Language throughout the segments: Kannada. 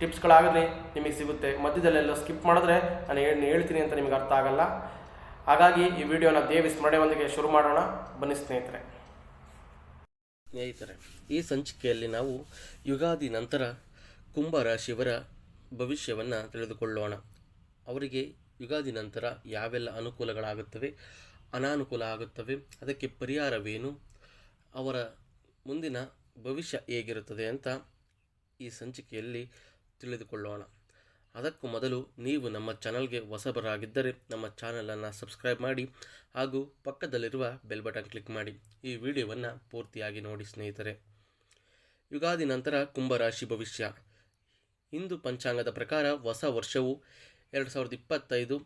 ಟಿಪ್ಸ್ಗಳಾಗಲಿ ನಿಮಗೆ ಸಿಗುತ್ತೆ. ಮಧ್ಯದಲ್ಲೆಲ್ಲ ಸ್ಕಿಪ್ ಮಾಡಿದ್ರೆ ನಾನು ಹೇಳಿ ಹೇಳ್ತೀನಿ ಅಂತ ನಿಮಗೆ ಅರ್ಥ ಆಗಲ್ಲ. ಹಾಗಾಗಿ ಈ ವಿಡಿಯೋನ ದೇವಿ ಸ್ಮರಣೆಯೊಂದಿಗೆ ಶುರು ಮಾಡೋಣ. ಬನ್ನಿ ಸ್ನೇಹಿತರೆ. ಸ್ನೇಹಿತರೆ, ಈ ಸಂಚಿಕೆಯಲ್ಲಿ ನಾವು ಯುಗಾದಿ ನಂತರ ಕುಂಭರಾಶಿಯವರ ಭವಿಷ್ಯವನ್ನು ತಿಳಿದುಕೊಳ್ಳೋಣ. ಅವರಿಗೆ ಯುಗಾದಿ ನಂತರ ಯಾವೆಲ್ಲ ಅನುಕೂಲಗಳಾಗುತ್ತವೆ, ಅನಾನುಕೂಲ ಆಗುತ್ತವೆ, ಅದಕ್ಕೆ ಪರಿಹಾರವೇನು, ಅವರ ಮುಂದಿನ ಭವಿಷ್ಯ ಹೇಗಿರುತ್ತದೆ ಅಂತ ಈ ಸಂಚಿಕೆಯಲ್ಲಿ ತಿಳಿದುಕೊಳ್ಳೋಣ. ಅದಕ್ಕೂ ಮೊದಲು ನೀವು ನಮ್ಮ ಚಾನಲ್ಗೆ ಹೊಸಬರಾಗಿದ್ದರೆ ನಮ್ಮ ಚಾನಲನ್ನು ಸಬ್ಸ್ಕ್ರೈಬ್ ಮಾಡಿ ಹಾಗೂ ಪಕ್ಕದಲ್ಲಿರುವ ಬೆಲ್ ಬಟನ್ ಕ್ಲಿಕ್ ಮಾಡಿ. ಈ ವಿಡಿಯೋವನ್ನು ಪೂರ್ತಿಯಾಗಿ ನೋಡಿ ಸ್ನೇಹಿತರೆ. ಯುಗಾದಿ ನಂತರ ಕುಂಭರಾಶಿ ಭವಿಷ್ಯ. ಹಿಂದೂ ಪಂಚಾಂಗದ ಪ್ರಕಾರ ಹೊಸ ವರ್ಷವು ಎರಡು ಸಾವಿರದ ಇಪ್ಪತ್ತೈದು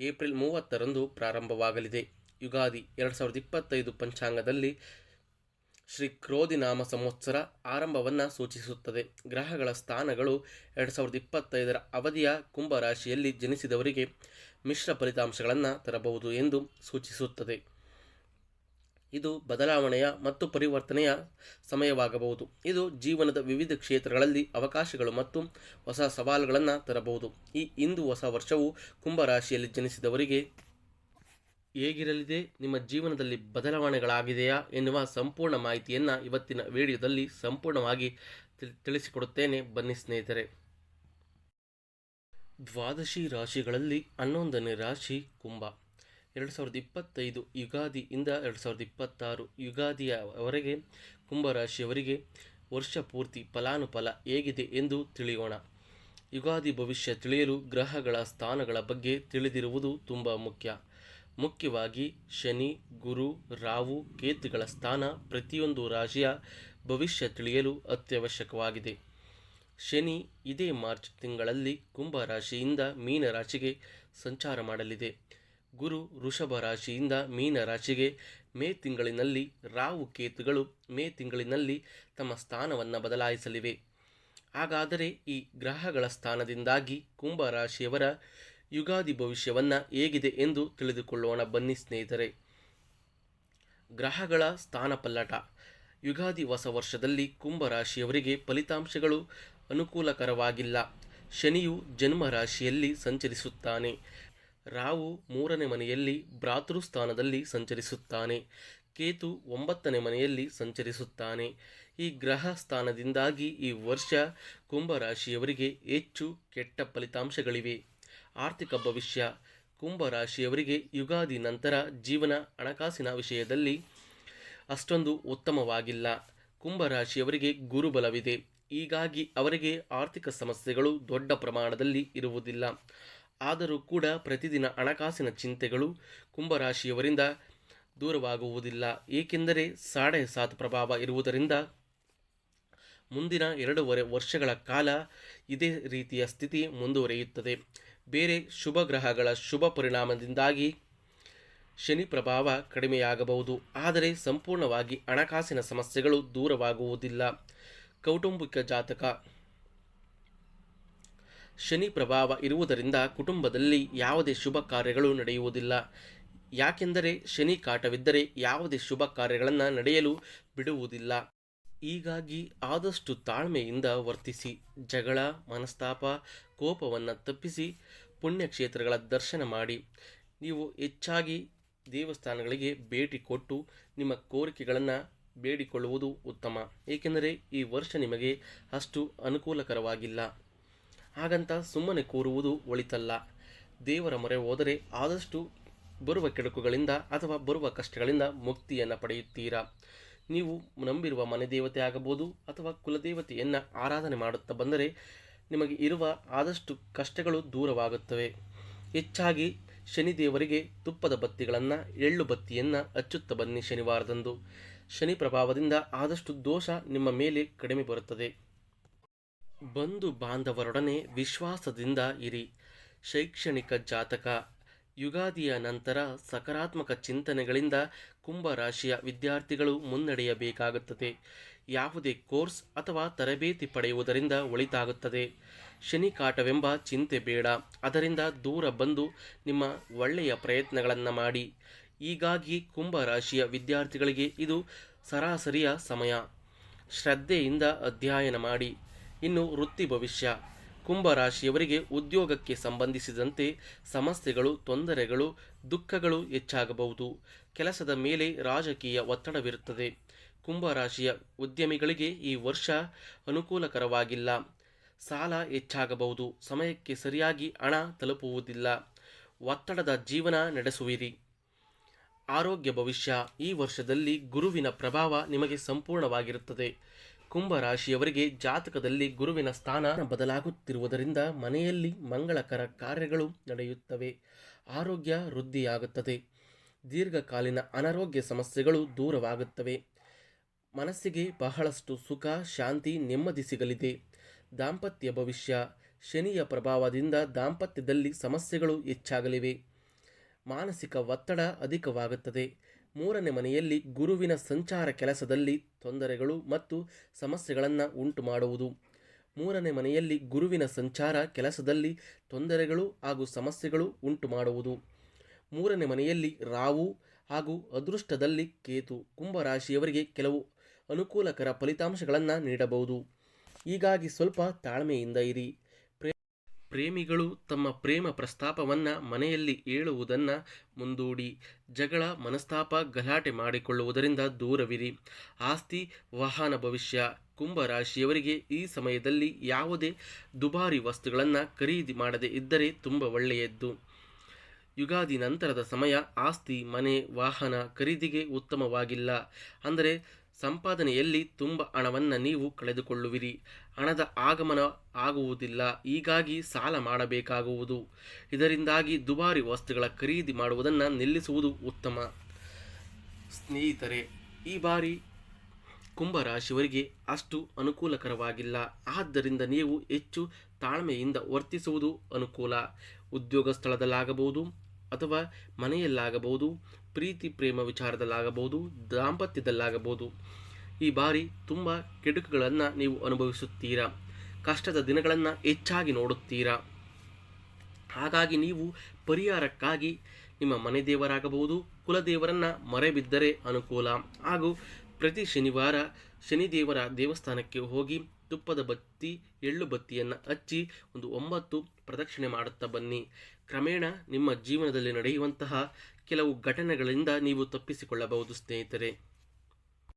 ಏಪ್ರಿಲ್ ಮೂವತ್ತರಂದು ಪ್ರಾರಂಭವಾಗಲಿದೆ. ಯುಗಾದಿ ಎರಡು ಸಾವಿರದ ಇಪ್ಪತ್ತೈದು ಪಂಚಾಂಗದಲ್ಲಿ ಶ್ರೀ ಕ್ರೋಧಿನಾಮ ಸಂವತ್ಸರ ಆರಂಭವನ್ನು ಸೂಚಿಸುತ್ತದೆ. ಗ್ರಹಗಳ ಸ್ಥಾನಗಳು ಎರಡು ಸಾವಿರದ ಇಪ್ಪತ್ತೈದರ ಅವಧಿಯ ಕುಂಭರಾಶಿಯಲ್ಲಿ ಜನಿಸಿದವರಿಗೆ ಮಿಶ್ರ ಫಲಿತಾಂಶಗಳನ್ನು ತರಬಹುದು ಎಂದು ಸೂಚಿಸುತ್ತದೆ. ಇದು ಬದಲಾವಣೆಯ ಮತ್ತು ಪರಿವರ್ತನೆಯ ಸಮಯವಾಗಬಹುದು. ಇದು ಜೀವನದ ವಿವಿಧ ಕ್ಷೇತ್ರಗಳಲ್ಲಿ ಅವಕಾಶಗಳು ಮತ್ತು ಹೊಸ ಸವಾಲುಗಳನ್ನು ತರಬಹುದು. ಈ ಇಂದು ಹೊಸ ವರ್ಷವು ಕುಂಭರಾಶಿಯಲ್ಲಿ ಜನಿಸಿದವರಿಗೆ ಹೇಗಿರಲಿದೆ? ನಿಮ್ಮ ಜೀವನದಲ್ಲಿ ಬದಲಾವಣೆಗಳಾಗಿದೆಯಾ? ಎನ್ನುವ ಸಂಪೂರ್ಣ ಮಾಹಿತಿಯನ್ನು ಇವತ್ತಿನ ವಿಡಿಯೋದಲ್ಲಿ ಸಂಪೂರ್ಣವಾಗಿ ತಿಳ್- ತಿಳಿಸಿಕೊಡುತ್ತೇನೆ. ಬನ್ನಿ ಸ್ನೇಹಿತರೆ. ದ್ವಾದಶಿ ರಾಶಿಗಳಲ್ಲಿ ಹನ್ನೊಂದನೇ ರಾಶಿ ಕುಂಭ. ಎರಡು ಸಾವಿರದ ಇಪ್ಪತ್ತೈದು ಯುಗಾದಿಯಿಂದ ಎರಡು ಸಾವಿರದ ಇಪ್ಪತ್ತಾರು ಯುಗಾದಿಯವರೆಗೆ ಕುಂಭರಾಶಿಯವರಿಗೆ ವರ್ಷ ಪೂರ್ತಿ ಫಲಾನುಫಲ ಹೇಗಿದೆ ಎಂದು ತಿಳಿಯೋಣ. ಯುಗಾದಿ ಭವಿಷ್ಯ ತಿಳಿಯಲು ಗ್ರಹಗಳ ಸ್ಥಾನಗಳ ಬಗ್ಗೆ ತಿಳಿದಿರುವುದು ತುಂಬ ಮುಖ್ಯ. ಮುಖ್ಯವಾಗಿ ಶನಿ, ಗುರು ರಾವು ಕೇತುಗಳ ಸ್ಥಾನ ಪ್ರತಿಯೊಂದು ರಾಶಿಯ ಭವಿಷ್ಯ ತಿಳಿಯಲು ಅತ್ಯವಶ್ಯಕವಾಗಿದೆ. ಶನಿ ಇದೇ ಮಾರ್ಚ್ ತಿಂಗಳಲ್ಲಿ ಕುಂಭ ರಾಶಿಯಿಂದ ಮೀನ ರಾಶಿಗೆ ಸಂಚಾರ ಮಾಡಲಿದೆ. ಗುರು ವೃಷಭ ರಾಶಿಯಿಂದ ಮೀನ ರಾಶಿಗೆ ಮೇ ತಿಂಗಳಿನಲ್ಲಿ ರಾವು ಕೇತುಗಳು ಮೇ ತಿಂಗಳಿನಲ್ಲಿ ತಮ್ಮ ಸ್ಥಾನವನ್ನು ಬದಲಾಯಿಸಲಿವೆ. ಹಾಗಾದರೆ ಈ ಗ್ರಹಗಳ ಸ್ಥಾನದಿಂದಾಗಿ ಕುಂಭ ರಾಶಿಯವರ ಯುಗಾದಿ ಭವಿಷ್ಯವನ್ನು ಹೇಗಿದೆ ಎಂದು ತಿಳಿದುಕೊಳ್ಳೋಣ. ಬನ್ನಿ ಸ್ನೇಹಿತರೆ. ಗ್ರಹಗಳ ಸ್ಥಾನ ಪಲ್ಲಟ. ಯುಗಾದಿ ಹೊಸ ವರ್ಷದಲ್ಲಿ ಕುಂಭರಾಶಿಯವರಿಗೆ ಫಲಿತಾಂಶಗಳು ಅನುಕೂಲಕರವಾಗಿಲ್ಲ. ಶನಿಯು ಜನ್ಮ ರಾಶಿಯಲ್ಲಿ ಸಂಚರಿಸುತ್ತಾನೆ. ರಾವು ಮೂರನೇ ಮನೆಯಲ್ಲಿ ಭ್ರಾತೃಸ್ಥಾನದಲ್ಲಿ ಸಂಚರಿಸುತ್ತಾನೆ. ಕೇತು ಒಂಬತ್ತನೇ ಮನೆಯಲ್ಲಿ ಸಂಚರಿಸುತ್ತಾನೆ. ಈ ಗ್ರಹ ಸ್ಥಾನದಿಂದಾಗಿ ಈ ವರ್ಷ ಕುಂಭರಾಶಿಯವರಿಗೆ ಹೆಚ್ಚು ಕೆಟ್ಟ ಫಲಿತಾಂಶಗಳಿವೆ. ಆರ್ಥಿಕ ಭವಿಷ್ಯ, ಕುಂಭರಾಶಿಯವರಿಗೆ ಯುಗಾದಿ ನಂತರ ಜೀವನ ಹಣಕಾಸಿನ ವಿಷಯದಲ್ಲಿ ಅಷ್ಟೊಂದು ಉತ್ತಮವಾಗಿಲ್ಲ. ಕುಂಭರಾಶಿಯವರಿಗೆ ಗುರುಬಲವಿದೆ. ಹೀಗಾಗಿ ಅವರಿಗೆ ಆರ್ಥಿಕ ಸಮಸ್ಯೆಗಳು ದೊಡ್ಡ ಪ್ರಮಾಣದಲ್ಲಿ ಇರುವುದಿಲ್ಲ. ಆದರೂ ಕೂಡ ಪ್ರತಿದಿನ ಹಣಕಾಸಿನ ಚಿಂತೆಗಳು ಕುಂಭರಾಶಿಯವರಿಂದ ದೂರವಾಗುವುದಿಲ್ಲ. ಏಕೆಂದರೆ ಸಾಡೆ ಸಾತ್ ಪ್ರಭಾವ ಇರುವುದರಿಂದ ಮುಂದಿನ ಎರಡೂವರೆ ವರ್ಷಗಳ ಕಾಲ ಇದೇ ರೀತಿಯ ಸ್ಥಿತಿ ಮುಂದುವರಿಯುತ್ತದೆ. ಬೇರೆ ಶುಭ ಗ್ರಹಗಳ ಶುಭ ಪರಿಣಾಮದಿಂದಾಗಿ ಶನಿ ಪ್ರಭಾವ ಕಡಿಮೆಯಾಗಬಹುದು. ಆದರೆ ಸಂಪೂರ್ಣವಾಗಿ ಹಣಕಾಸಿನ ಸಮಸ್ಯೆಗಳು ದೂರವಾಗುವುದಿಲ್ಲ. ಕೌಟುಂಬಿಕ ಜಾತಕ ಶನಿ ಪ್ರಭಾವ ಇರುವುದರಿಂದ ಕುಟುಂಬದಲ್ಲಿ ಯಾವುದೇ ಶುಭ ಕಾರ್ಯಗಳು ನಡೆಯುವುದಿಲ್ಲ. ಯಾಕೆಂದರೆ ಶನಿ ಕಾಟವಿದ್ದರೆ ಯಾವುದೇ ಶುಭ ಕಾರ್ಯಗಳನ್ನು ನಡೆಯಲು ಬಿಡುವುದಿಲ್ಲ. ಹೀಗಾಗಿ ಆದಷ್ಟು ತಾಳ್ಮೆಯಿಂದ ವರ್ತಿಸಿ, ಜಗಳ, ಮನಸ್ತಾಪ, ಕೋಪವನ್ನು ತಪ್ಪಿಸಿ ಪುಣ್ಯಕ್ಷೇತ್ರಗಳ ದರ್ಶನ ಮಾಡಿ. ನೀವು ಹೆಚ್ಚಾಗಿ ದೇವಸ್ಥಾನಗಳಿಗೆ ಭೇಟಿ ಕೊಟ್ಟು ನಿಮ್ಮ ಕೋರಿಕೆಗಳನ್ನು ಬೇಡಿಕೊಳ್ಳುವುದು ಉತ್ತಮ. ಏಕೆಂದರೆ ಈ ವರ್ಷ ನಿಮಗೆ ಅಷ್ಟು ಅನುಕೂಲಕರವಾಗಿಲ್ಲ. ಹಾಗಂತ ಸುಮ್ಮನೆ ಕೂರುವುದು ಒಳಿತಲ್ಲ. ದೇವರ ಮೊರೆ ಹೋದರೆ ಆದಷ್ಟು ಬರುವ ಕೆಡುಕುಗಳಿಂದ ಅಥವಾ ಬರುವ ಕಷ್ಟಗಳಿಂದ ಮುಕ್ತಿಯನ್ನು ಪಡೆಯುತ್ತೀರಾ? ನೀವು ನಂಬಿರುವ ಮನೆ ದೇವತೆ ಆಗಬಹುದು ಅಥವಾ ಕುಲದೇವತೆಯನ್ನು ಆರಾಧನೆ ಮಾಡುತ್ತಾ ಬಂದರೆ ನಿಮಗೆ ಇರುವ ಆದಷ್ಟು ಕಷ್ಟಗಳು ದೂರವಾಗುತ್ತವೆ. ಹೆಚ್ಚಾಗಿ ಶನಿದೇವರಿಗೆ ತುಪ್ಪದ ಬತ್ತಿಗಳನ್ನು, ಎಳ್ಳು ಬತ್ತಿಯನ್ನು ಅಚ್ಚುತ್ತ ಬನ್ನಿ ಶನಿವಾರದಂದು. ಶನಿ ಪ್ರಭಾವದಿಂದ ಆದಷ್ಟು ದೋಷ ನಿಮ್ಮ ಮೇಲೆ ಕಡಿಮೆ ಬರುತ್ತದೆ. ಬಂಧು ಬಾಂಧವರೊಡನೆ ವಿಶ್ವಾಸದಿಂದ ಇರಿ. ಶೈಕ್ಷಣಿಕ ಜಾತಕ ಯುಗಾದಿಯ ನಂತರ ಸಕಾರಾತ್ಮಕ ಚಿಂತನೆಗಳಿಂದ ಕುಂಭ ರಾಶಿಯ ವಿದ್ಯಾರ್ಥಿಗಳು ಮುನ್ನಡೆಯಬೇಕಾಗುತ್ತದೆ. ಯಾವುದೇ ಕೋರ್ಸ್ ಅಥವಾ ತರಬೇತಿ ಪಡೆಯುವುದರಿಂದ ಒಳಿತಾಗುತ್ತದೆ. ಶನಿ ಕಾಟವೆಂಬ ಚಿಂತೆ ಬೇಡ. ಅದರಿಂದ ದೂರ ಬಂದು ನಿಮ್ಮ ಒಳ್ಳೆಯ ಪ್ರಯತ್ನಗಳನ್ನು ಮಾಡಿ. ಹೀಗಾಗಿ ಕುಂಭರಾಶಿಯ ವಿದ್ಯಾರ್ಥಿಗಳಿಗೆ ಇದು ಸರಾಸರಿಯ ಸಮಯ. ಶ್ರದ್ಧೆಯಿಂದ ಅಧ್ಯಯನ ಮಾಡಿ. ಇನ್ನು ವೃತ್ತಿ ಭವಿಷ್ಯ. ಕುಂಭರಾಶಿಯವರಿಗೆ ಉದ್ಯೋಗಕ್ಕೆ ಸಂಬಂಧಿಸಿದಂತೆ ಸಮಸ್ಯೆಗಳು, ತೊಂದರೆಗಳು, ದುಃಖಗಳು ಹೆಚ್ಚಾಗಬಹುದು. ಕೆಲಸದ ಮೇಲೆ ರಾಜಕೀಯ ಒತ್ತಡವಿರುತ್ತದೆ. ಕುಂಭರಾಶಿಯ ಉದ್ಯಮಿಗಳಿಗೆ ಈ ವರ್ಷ ಅನುಕೂಲಕರವಾಗಿಲ್ಲ. ಸಾಲ ಹೆಚ್ಚಾಗಬಹುದು. ಸಮಯಕ್ಕೆ ಸರಿಯಾಗಿ ಹಣ ತಲುಪುವುದಿಲ್ಲ. ಒತ್ತಡದ ಜೀವನ ನಡೆಸುವಿರಿ. ಆರೋಗ್ಯ ಭವಿಷ್ಯ. ಈ ವರ್ಷದಲ್ಲಿ ಗುರುವಿನ ಪ್ರಭಾವ ನಿಮಗೆ ಸಂಪೂರ್ಣವಾಗಿರುತ್ತದೆ. ಕುಂಭರಾಶಿಯವರಿಗೆ ಜಾತಕದಲ್ಲಿ ಗುರುವಿನ ಸ್ಥಾನ ಬದಲಾಗುತ್ತಿರುವುದರಿಂದ ಮನೆಯಲ್ಲಿ ಮಂಗಳಕರ ಕಾರ್ಯಗಳು ನಡೆಯುತ್ತವೆ. ಆರೋಗ್ಯ ವೃದ್ಧಿಯಾಗುತ್ತದೆ. ದೀರ್ಘಕಾಲೀನ ಅನಾರೋಗ್ಯ ಸಮಸ್ಯೆಗಳು ದೂರವಾಗುತ್ತವೆ. ಮನಸ್ಸಿಗೆ ಬಹಳಷ್ಟು ಸುಖ, ಶಾಂತಿ, ನೆಮ್ಮದಿ ಸಿಗಲಿದೆ. ದಾಂಪತ್ಯ ಭವಿಷ್ಯ ಶನಿಯ ಪ್ರಭಾವದಿಂದ ದಾಂಪತ್ಯದಲ್ಲಿ ಸಮಸ್ಯೆಗಳು ಹೆಚ್ಚಾಗಲಿವೆ. ಮಾನಸಿಕ ಒತ್ತಡ ಅಧಿಕವಾಗುತ್ತದೆ. ಮೂರನೇ ಮನೆಯಲ್ಲಿ ಗುರುವಿನ ಸಂಚಾರ ಕೆಲಸದಲ್ಲಿ ತೊಂದರೆಗಳು ಮತ್ತು ಸಮಸ್ಯೆಗಳನ್ನು ಉಂಟು ಮಾಡುವುದು ಮೂರನೇ ಮನೆಯಲ್ಲಿ ಗುರುವಿನ ಸಂಚಾರ ಕೆಲಸದಲ್ಲಿ ತೊಂದರೆಗಳು ಹಾಗೂ ಸಮಸ್ಯೆಗಳು ಉಂಟು ಮಾಡುವುದು ಮೂರನೇ ಮನೆಯಲ್ಲಿ ರಾವು ಹಾಗೂ ಅದೃಷ್ಟದಲ್ಲಿ ಕೇತು ಕುಂಭರಾಶಿಯವರಿಗೆ ಕೆಲವು ಅನುಕೂಲಕರ ಫಲಿತಾಂಶಗಳನ್ನು ನೀಡಬಹುದು. ಹೀಗಾಗಿ ಸ್ವಲ್ಪ ತಾಳ್ಮೆಯಿಂದ ಇರಿ. ಪ್ರೇಮಿಗಳು ತಮ್ಮ ಪ್ರೇಮ ಪ್ರಸ್ತಾಪವನ್ನು ಮನೆಯಲ್ಲಿ ಏಳುವುದನ್ನ ಮುಂದೂಡಿ ಜಗಳ ಮನಸ್ತಾಪ ಗಲಾಟೆ ಮಾಡಿಕೊಳ್ಳುವುದರಿಂದ ದೂರವಿರಿ. ಆಸ್ತಿ, ವಾಹನ ಭವಿಷ್ಯ ಕುಂಭರಾಶಿಯವರಿಗೆ ಈ ಸಮಯದಲ್ಲಿ ಯಾವುದೇ ದುಬಾರಿ ವಸ್ತುಗಳನ್ನು ಖರೀದಿ ಮಾಡದೇ ಇದ್ದರೆ ತುಂಬ ಒಳ್ಳೆಯದ್ದು. ಯುಗಾದಿ ನಂತರದ ಸಮಯ ಆಸ್ತಿ, ಮನೆ, ವಾಹನ ಖರೀದಿಗೆ ಉತ್ತಮವಾಗಿಲ್ಲ. ಅಂದರೆ ಸಂಪಾದನೆಯಲ್ಲಿ ತುಂಬ ಹಣವನ್ನು ನೀವು ಕಳೆದುಕೊಳ್ಳುವಿರಿ. ಹಣದ ಆಗಮನ ಆಗುವುದಿಲ್ಲ. ಹೀಗಾಗಿ ಸಾಲ ಮಾಡಬೇಕಾಗುವುದು. ಇದರಿಂದಾಗಿ ದುಬಾರಿ ವಸ್ತುಗಳ ಖರೀದಿ ಮಾಡುವುದನ್ನು ನಿಲ್ಲಿಸುವುದು ಉತ್ತಮ. ಸ್ನೇಹಿತರೆ, ಈ ಬಾರಿ ಕುಂಭರಾಶಿಯವರಿಗೆ ಅಷ್ಟು ಅನುಕೂಲಕರವಾಗಿಲ್ಲ. ಆದ್ದರಿಂದ ನೀವು ಹೆಚ್ಚು ತಾಳ್ಮೆಯಿಂದ ವರ್ತಿಸುವುದು ಅನುಕೂಲ. ಉದ್ಯೋಗ ಸ್ಥಳದಲ್ಲಾಗಬಹುದು ಅಥವಾ ಮನೆಯಲ್ಲಾಗಬಹುದು ಪ್ರೀತಿ, ಪ್ರೇಮ ವಿಚಾರದಲ್ಲಾಗಬಹುದು, ದಾಂಪತ್ಯದಲ್ಲಾಗಬಹುದು. ಈ ಬಾರಿ ತುಂಬ ಕೆಡುಕುಗಳನ್ನು ನೀವು ಅನುಭವಿಸುತ್ತೀರಾ? ಕಷ್ಟದ ದಿನಗಳನ್ನು ಹೆಚ್ಚಾಗಿ ನೋಡುತ್ತೀರಾ? ಹಾಗಾಗಿ ನೀವು ಪರಿಹಾರಕ್ಕಾಗಿ ನಿಮ್ಮ ಮನೆ ದೇವರಾಗಬಹುದು ಕುಲದೇವರನ್ನು ಮರೆಬಿದ್ದರೆ ಅನುಕೂಲ. ಹಾಗೂ ಪ್ರತಿ ಶನಿವಾರ ಶನಿದೇವರ ದೇವಸ್ಥಾನಕ್ಕೆ ಹೋಗಿ ತುಪ್ಪದ ಬತ್ತಿ, ಎಳ್ಳು ಬತ್ತಿಯನ್ನು ಹಚ್ಚಿ ಒಂದು ಒಂಬತ್ತು ಪ್ರದಕ್ಷಿಣೆ ಮಾಡುತ್ತಾ ಬನ್ನಿ. ಕ್ರಮೇಣ ನಿಮ್ಮ ಜೀವನದಲ್ಲಿ ನಡೆಯುವಂತಹ ಕೆಲವು ಘಟನೆಗಳಿಂದ ನೀವು ತಪ್ಪಿಸಿಕೊಳ್ಳಬಹುದು ಸ್ನೇಹಿತರೆ.